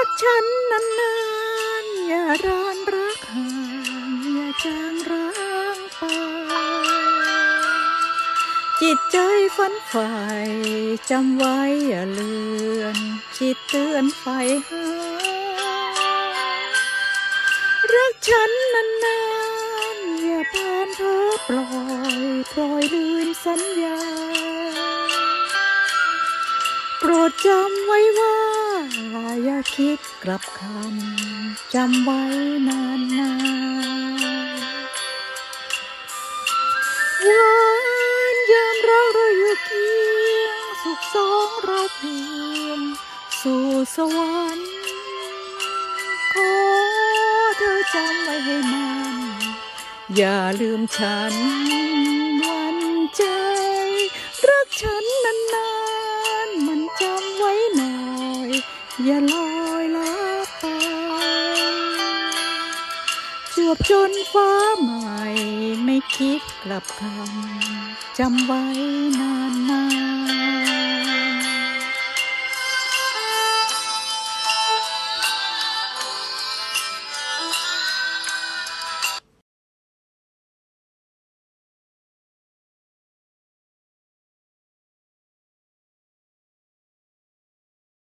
ักฉันนานๆ อย่ารานรักห่างอย่าจางร้างไปจิตใจฝันใฝ่จำไว้อย่าเลือนจิตเตือนไฟหารักฉันนานๆ อย่าพานเพ้อปล่อยปล่อยลืมสัญญา โปรดจำไว้ว่า กลับคำจำไว้นานนานหวานยามเราเราอยู่เคียง สุขสองเราเพียงสู่สวรรค์ขอเธอจำไว้ให้มัน อย่าลืมฉันวันใจ รักฉันนานๆ มันจำไว้หน่อย อย่าลอ วบจนฟ้าใหม่ ไม่คิดกลับคำจำไว้นานๆ